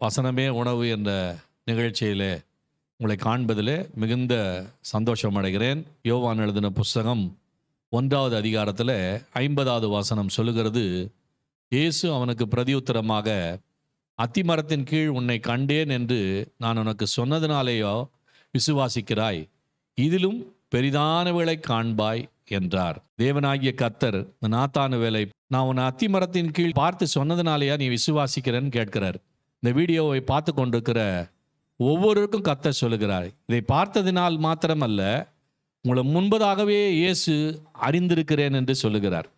வசனமே உணவு என்ற நிகழ்ச்சியிலே உங்களை காண்பதிலே மிகுந்த சந்தோஷம் அடைகிறேன். யோவான் எழுதின புஸ்தகம் ஒன்றாவது அதிகாரத்தில் ஐம்பதாவது வசனம் சொல்லுகிறது இயேசு அவனுக்கு பிரதியுத்தரமாக அத்திமரத்தின் கீழ் உன்னை கண்டேன் என்று நான் உனக்கு சொன்னதினாலேயோ விசுவாசிக்கிறாய். இதிலும் பெரிதானவளை காண்பாய் என்றார். தேவனாகிய கத்தர் இந்த நாத்தான வேலை நான் உன்னை அத்திமரத்தின் கீழ் பார்த்து சொன்னதுனாலயா நீ விசுவாசிக்கிறேன்னு கேட்கிறார். இந்த வீடியோவை பார்த்து கொண்டிருக்கிற ஒவ்வொருவருக்கும் கத்த சொல்லுகிறார். இதை பார்த்ததினால் மாத்திரமல்ல உங்களை முன்பதாகவே இயேசு அறிந்திருக்கிறேன் என்று சொல்லுகிறார்.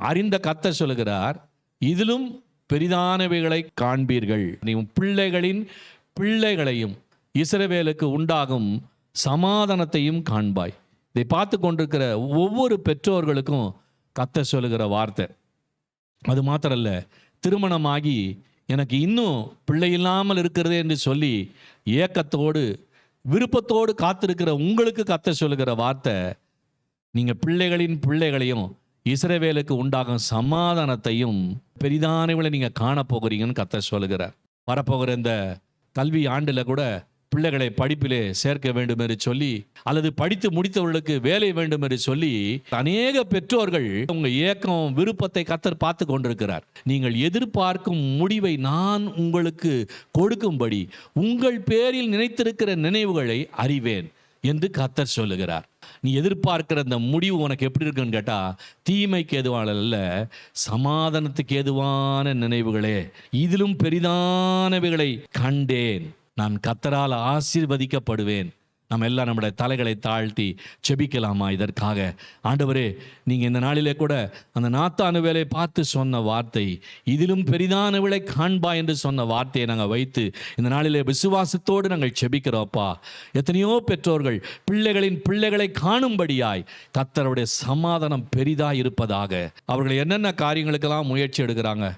அறிந்த கத்த சொல்லுகிறார் இதிலும் பெரிதானவைகளை காண்பீர்கள். நீ உன் பிள்ளைகளின் பிள்ளைகளையும் இஸ்ரவேலுக்கு உண்டாகும் சமாதானத்தையும் காண்பாய். இதை பார்த்து கொண்டிருக்கிற ஒவ்வொரு பெற்றோர்களுக்கும் கத்த சொல்லுகிற வார்த்தை. அது மாத்திரல்ல திருமணமாகி எனக்கு இன்னும் பிள்ளை இல்லாமல் இருக்கிறதே என்று சொல்லி ஏக்கத்தோடு விருப்பத்தோடு காத்திருக்கிற உங்களுக்கு கத்த சொல்லுகிற வார்த்தை நீங்கள் பிள்ளைகளின் பிள்ளைகளையும் இஸ்ரவேலுக்கு உண்டாகும் சமாதானத்தையும் பெரிதானவளை நீங்கள் காண போகிறீங்கன்னு கத்த சொல்லுகிறார். வரப்போகிற இந்த கல்வி ஆண்டில் கூட பிள்ளைகளை படிப்பிலே சேர்க்க வேண்டும் என்று சொல்லி அல்லது படித்து முடித்தவர்களுக்கு வேலை வேண்டும் என்று சொல்லி அநேக பெற்றோர்கள் உங்க ஏக்கம் விருப்பத்தை கத்தர் பார்த்து கொண்டிருக்கிறார். நீங்கள் எதிர்பார்க்கும் முடிவை நான் உங்களுக்கு கொடுக்கும்படி உங்கள் பேரில் நினைத்திருக்கிற நினைவுகளை அறிவேன் என்று கத்தர் சொல்லுகிறார். நீ எதிர்பார்க்கிற அந்த முடிவு உனக்கு எப்படி இருக்குன்னு கேட்டா தீமைக்கு எதுவான அல்ல சமாதானத்துக்கு ஏதுவான நினைவுகளே. இதிலும் பெரிதானவைகளை கண்டேன். நான் கத்தரால் ஆசீர்வதிக்கப்படுவேன். நம்ம எல்லாம் நம்முடைய தலைகளை தாழ்த்தி செபிக்கலாமா இதற்காக? ஆண்டவரே நீங்கள் இந்த நாளிலே கூட அந்த நாத்தானு வேலை பார்த்து சொன்ன வார்த்தை இதிலும் பெரிதானவளை காண்பா என்று சொன்ன வார்த்தையை நாங்கள் வைத்து இந்த நாளிலே விசுவாசத்தோடு நாங்கள் செபிக்கிறோப்பா எத்தனையோ பெற்றோர்கள் பிள்ளைகளின் பிள்ளைகளை காணும்படியாய் கத்தருடைய சமாதானம் பெரிதாக இருப்பதாக. அவர்கள் என்னென்ன காரியங்களுக்கெல்லாம் முயற்சி எடுக்கிறாங்க?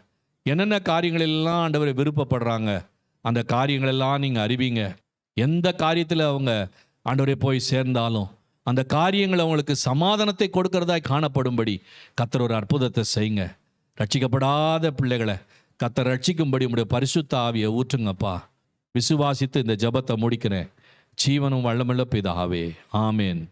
என்னென்ன காரியங்களெல்லாம் ஆண்டவரை விருப்பப்படுறாங்க? அந்த காரியங்களெல்லாம் நீங்கள் அறிவீங்க. எந்த காரியத்தில் அவங்க ஆண்டவரை போய் சேர்ந்தாலும் அந்த காரியங்கள் அவங்களுக்கு சமாதானத்தை கொடுக்கறதாய் காணப்படும்படி கத்தர் ஒரு அற்புதத்தை செய்யுங்க. ரட்சிக்கப்படாத பிள்ளைகளை கத்தர் ரட்சிக்கும்படி உங்களுடைய பரிசுத்த ஆவியை ஊற்றுங்கப்பா. விசுவாசித்து இந்த ஜெபத்தை முடிக்கிறேன். ஜீவனும் வல்லமுள்ள பிதாவே. ஆமேன்.